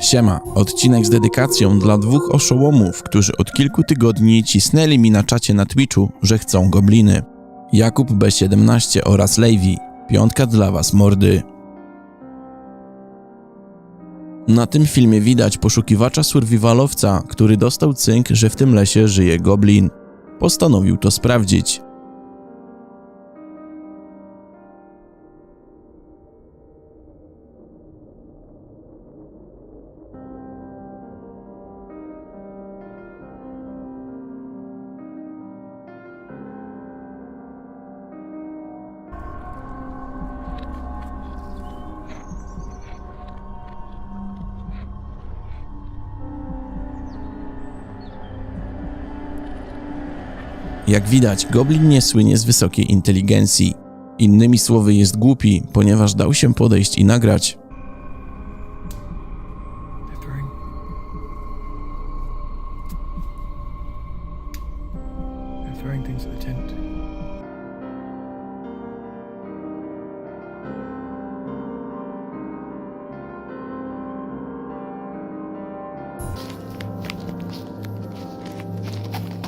Siema, odcinek z dedykacją dla dwóch oszołomów, którzy od kilku tygodni cisnęli mi na czacie na Twitchu, że chcą gobliny. Jakub B17 oraz Levi. Piątka dla was, mordy. Na tym filmie widać poszukiwacza survivalowca, który dostał cynk, że w tym lesie żyje goblin. Postanowił to sprawdzić. Jak widać, goblin nie słynie z wysokiej inteligencji. Innymi słowy, jest głupi, ponieważ dał się podejść i nagrać.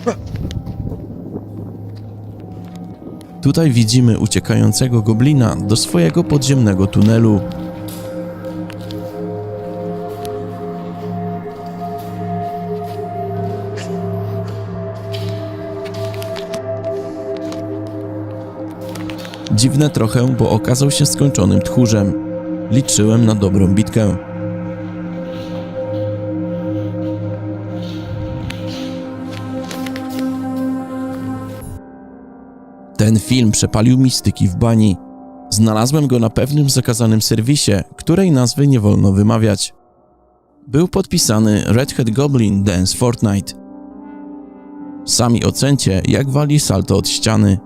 They're Tutaj widzimy uciekającego goblina do swojego podziemnego tunelu. Dziwne trochę, bo okazał się skończonym tchórzem. Liczyłem na dobrą bitkę. Ten film przepalił mi styki w bani. Znalazłem go na pewnym zakazanym serwisie, której nazwy nie wolno wymawiać. Był podpisany Red Hat Goblin Dance Fortnite. Sami ocencie, jak wali salto od ściany.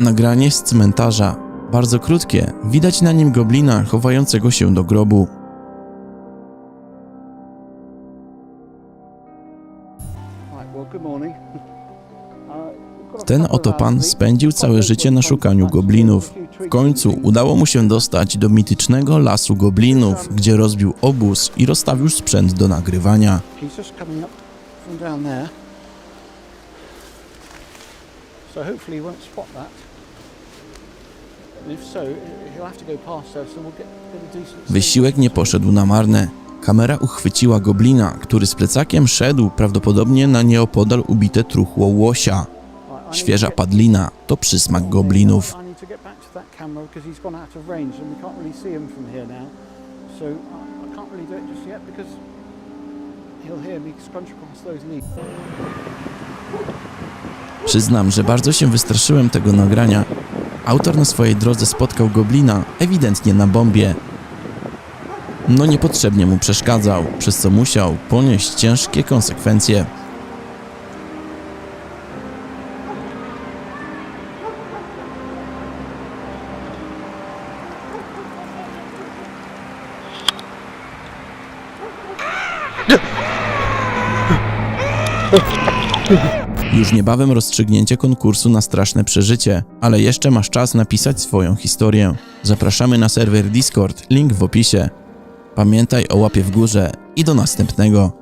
Nagranie z cmentarza. Bardzo krótkie, widać na nim goblina chowającego się do grobu. Ten oto pan spędził całe życie na szukaniu goblinów. W końcu udało mu się dostać do mitycznego lasu goblinów, gdzie rozbił obóz i rozstawił sprzęt do nagrywania. So hopefully he won't spot that. Wysiłek nie poszedł na marne. Kamera uchwyciła goblina, który z plecakiem szedł prawdopodobnie na nieopodal ubite truchło łosia. Świeża padlina to przysmak goblinów. Przyznam, że bardzo się wystraszyłem tego nagrania. Autor na swojej drodze spotkał goblina, ewidentnie na bombie. No niepotrzebnie mu przeszkadzał, przez co musiał ponieść ciężkie konsekwencje. Już niebawem rozstrzygnięcie konkursu na straszne przeżycie, ale jeszcze masz czas napisać swoją historię. Zapraszamy na serwer Discord, link w opisie. Pamiętaj o łapie w górze i do następnego.